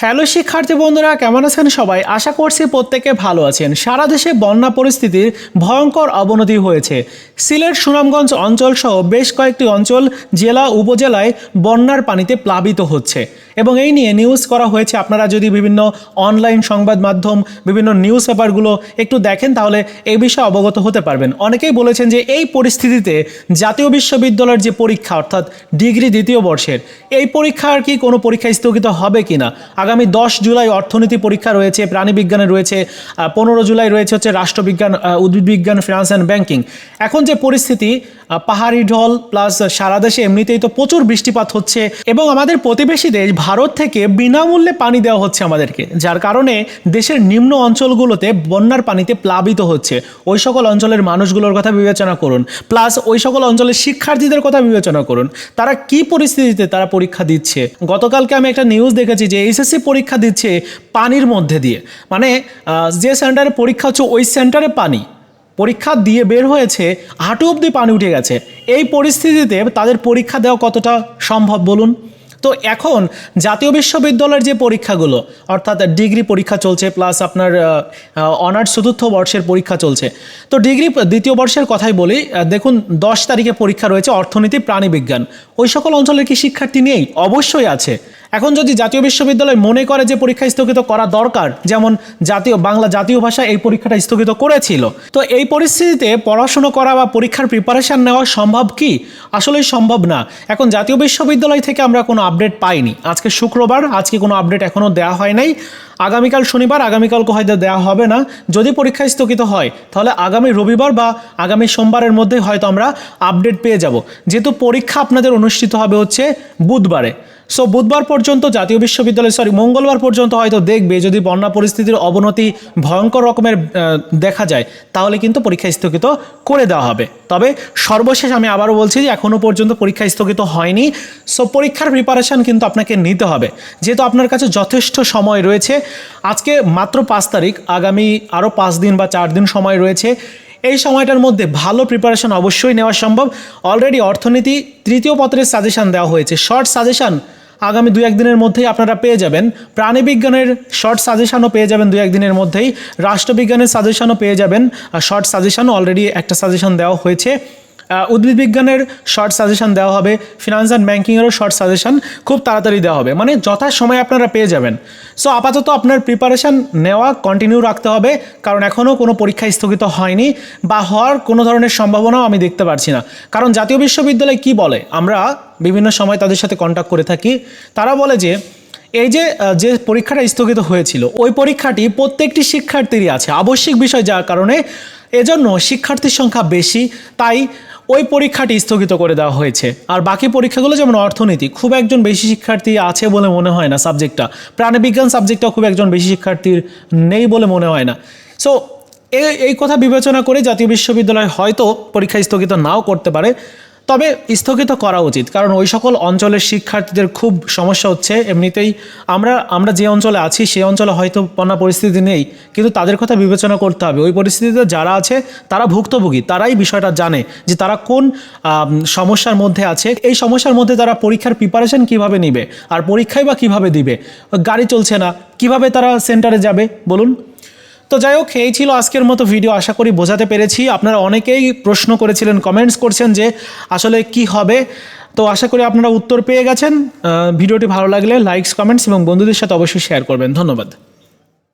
Hello শিক্ষার্থী বন্ধুরা, কেমন আছেন সবাই? আশা করছি প্রত্যেকে ভালো আছেন। সারা দেশে বন্যা পরিস্থিতির ভয়ঙ্কর অবনতি হয়েছে। সিলেট, সুনামগঞ্জ অঞ্চল সহ বেশ কয়েকটি অঞ্চল জেলা উপজেলায় বন্যার পানিতে প্লাবিত হচ্ছে। এবং এই নিয়ে নিউজ করা হয়েছে। আপনারা যদি বিভিন্ন অনলাইন সংবাদ মাধ্যম, বিভিন্ন নিউজ পেপারগুলো একটু দেখেন, তাহলে এই বিষয়ে অবগত হতে পারবেন। অনেকেই বলেছেন যে এই পরিস্থিতিতে জাতীয় বিশ্ববিদ্যালয়ের যে পরীক্ষা, অর্থাৎ ডিগ্রি দ্বিতীয় বর্ষের, এই পরীক্ষার কি কোনো পরীক্ষা স্থগিত হবে কিনা? আগামী দশ জুলাই অর্থনীতি পরীক্ষা রয়েছে প্রাণীবিজ্ঞানে রয়েছে পনেরো জুলাই রয়েছে হচ্ছে রাষ্ট্রবিজ্ঞান উদ্ভিদবিজ্ঞান ফিনান্স অ্যান্ড ব্যাংকিং। এখন যে পরিস্থিতি পাহাড়ি ঢল প্লাস সারা দেশে এমনিতেই তো প্রচুর বৃষ্টিপাত হচ্ছে এবং আমাদের প্রতিবেশী দেশ ভারত থেকে বিনামূল্যে পানি দেওয়া হচ্ছে আমাদেরকে, যার কারণে দেশের নিম্ন অঞ্চলগুলোতে বন্যার পানিতে প্লাবিত হচ্ছে। ওই সকল অঞ্চলের মানুষগুলোর কথা বিবেচনা করুন প্লাস ওই সকল অঞ্চলের শিক্ষার্থীদের কথা বিবেচনা করুন, তারা কি পরিস্থিতিতে তারা পরীক্ষা দিচ্ছে? গতকালকে আমি একটা নিউজ দেখেছি যে এইচএসসি পরীক্ষা দিচ্ছে পানির মধ্যে দিয়ে। মানে যে সেন্টারে পরীক্ষা হচ্ছে, ওই সেন্টারে পানি। পরীক্ষা দিয়ে বের হয়েছে, হাঁটু অবধি পানি উঠে গেছে। এই পরিস্থিতিতে তাদের পরীক্ষা দেওয়া কতটা সম্ভব বলুন? তো এখন জাতীয় বিশ্ববিদ্যালয়ের যে পরীক্ষাগুলো, অর্থাৎ ডিগ্রি পরীক্ষা চলছে প্লাস আপনার অনার্স চতুর্থ বর্ষের পরীক্ষা চলছে। তো ডিগ্রি দ্বিতীয় বর্ষের কথাই বলি দেখুন, দশ তারিখে পরীক্ষা রয়েছে অর্থনীতি প্রাণীবিজ্ঞান ওই সকল অঞ্চলের কি শিক্ষার্থী নেই? অবশ্যই আছে। এখন যদি জাতীয় বিশ্ববিদ্যালয় মনে করে যে পরীক্ষা স্থগিত করা দরকার, যেমন জাতীয়, বাংলা জাতীয় ভাষা এই পরীক্ষাটা স্থগিত করেছিল, তো এই পরিস্থিতিতে পড়াশুনো করা বা পরীক্ষার প্রিপারেশন নেওয়া সম্ভব কি? আসলেই সম্ভব না। এখন জাতীয় বিশ্ববিদ্যালয় থেকে আমরা কোনো আপডেট পাইনি। আজকে শুক্রবার, আজকে কোনো আপডেট এখনও দেওয়া হয় নাই। আগামীকাল শনিবার আগামীকালকে হয়তো দেওয়া হবে না। যদি পরীক্ষা স্থগিত হয়, তাহলে আগামী রবিবার বা আগামী সোমবারের মধ্যে হয়তো আমরা আপডেট পেয়ে যাব। যেহেতু পরীক্ষা আপনাদের অনুষ্ঠিত হবে হচ্ছে বুধবারে। সো বুধবার পর্যন্ত জাতীয় বিশ্ববিদ্যালয় সরি মঙ্গলবার পর্যন্ত হয়তো দেখবে, যদি বন্যা পরিস্থিতির অবনতি ভয়ঙ্কর রকমের দেখা যায়, তাহলে কিন্তু পরীক্ষা স্থগিত করে দেওয়া হবে। তবে সর্বশেষ আমি আবারও বলছি যে এখনও পর্যন্ত পরীক্ষা স্থগিত হয়নি। সো পরীক্ষার প্রিপারেশান কিন্তু আপনাকে নিতে হবে। যেহেতু আপনার কাছে যথেষ্ট সময় রয়েছে, আজকে মাত্র পাঁচ তারিখ, আগামী আরও পাঁচ দিন বা চার দিন সময় রয়েছে। এই সময়টার মধ্যে ভালো প্রিপারেশন অবশ্যই নেওয়া সম্ভব। অলরেডি অর্থনীতি তৃতীয় পত্রের সাজেশন দেওয়া হয়েছে। শর্ট সাজেশন আগামী দু একদিনের মধ্যেই আপনারা পেয়ে যাবেন। প্রাণীবিজ্ঞানের শর্ট সাজেশানও পেয়ে যাবেন দু একদিনের মধ্যেই। রাষ্ট্রবিজ্ঞানের সাজেশানও পেয়ে যাবেন। শর্ট সাজেশানও অলরেডি একটা সাজেশান দেওয়া হয়েছে। উদ্ভিদ বিজ্ঞানের শর্ট সাজেশন দেওয়া হবে ফিনান্স অ্যান্ড ব্যাঙ্কিংয়েরও শর্ট সাজেশন খুব তাড়াতাড়ি দেওয়া হবে। মানে যথা সময়ে আপনারা পেয়ে যাবেন। সো আপাতত আপনার প্রিপারেশান নেওয়া কন্টিনিউ রাখতে হবে, কারণ এখনও কোনো পরীক্ষা স্থগিত হয়নি বা হওয়ার কোনো ধরনের সম্ভাবনাও আমি দেখতে পারছি না। কারণ জাতীয় বিশ্ববিদ্যালয় কি বলে? আমরা বিভিন্ন সময় তাদের সাথে কন্ট্যাক্ট করে থাকি। তারা বলে যে, এই যে যে পরীক্ষাটা স্থগিত হয়েছিল, ওই পরীক্ষাটি প্রত্যেকটি শিক্ষার্থীরই আছে। আবশ্যিক বিষয় যার কারণে এজন্য শিক্ষার্থীর সংখ্যা বেশি, তাই ওই পরীক্ষাটি স্থগিত করে দেওয়া হয়েছে। আর বাকি পরীক্ষাগুলো যেমন অর্থনীতি, খুব একজন বেশি শিক্ষার্থী আছে বলে মনে হয় না সাবজেক্টটা। প্রাণীবিজ্ঞান সাবজেক্টটা খুব একজন বেশি শিক্ষার্থীর নেই বলে মনে হয় না। সো এই কথা বিবেচনা করে জাতীয় বিশ্ববিদ্যালয় হয়তো পরীক্ষা স্থগিত নাও করতে পারে। তবে স্থগিত করা উচিত, কারণ ওই সকল অঞ্চলের শিক্ষার্থীদের খুব সমস্যা হচ্ছে। এমনিতেই আমরা আমরা যে অঞ্চলে আছি সেই অঞ্চলে হয়তো বন্যা পরিস্থিতি নেই, কিন্তু তাদের কথা বিবেচনা করতে হবে। ওই পরিস্থিতিতে যারা আছে, তারা ভুক্তভোগী, তারাই বিষয়টা জানে যে তারা কোন সমস্যার মধ্যে আছে। এই সমস্যার মধ্যে তারা পরীক্ষার প্রিপারেশন কীভাবে নিবে, আর পরীক্ষায় বা কীভাবে দিবে? গাড়ি চলছে না, কীভাবে তারা সেন্টারে যাবে? বলুন। তো যাই হোক, এই ছিল আজকের মতো ভিডিও আশা করি বোঝাতে পেরেছি। আপনারা অনেকেই প্রশ্ন করেছিলেন কমেন্টস করছেন যে আসলে কি হবে। তো আশা করি আপনারা উত্তর পেয়ে গেছেন। ভিডিওটি ভালো লাগলে লাইকস কমেন্টস এবং বন্ধুদের সাথে অবশ্যই শেয়ার করবেন। ধন্যবাদ।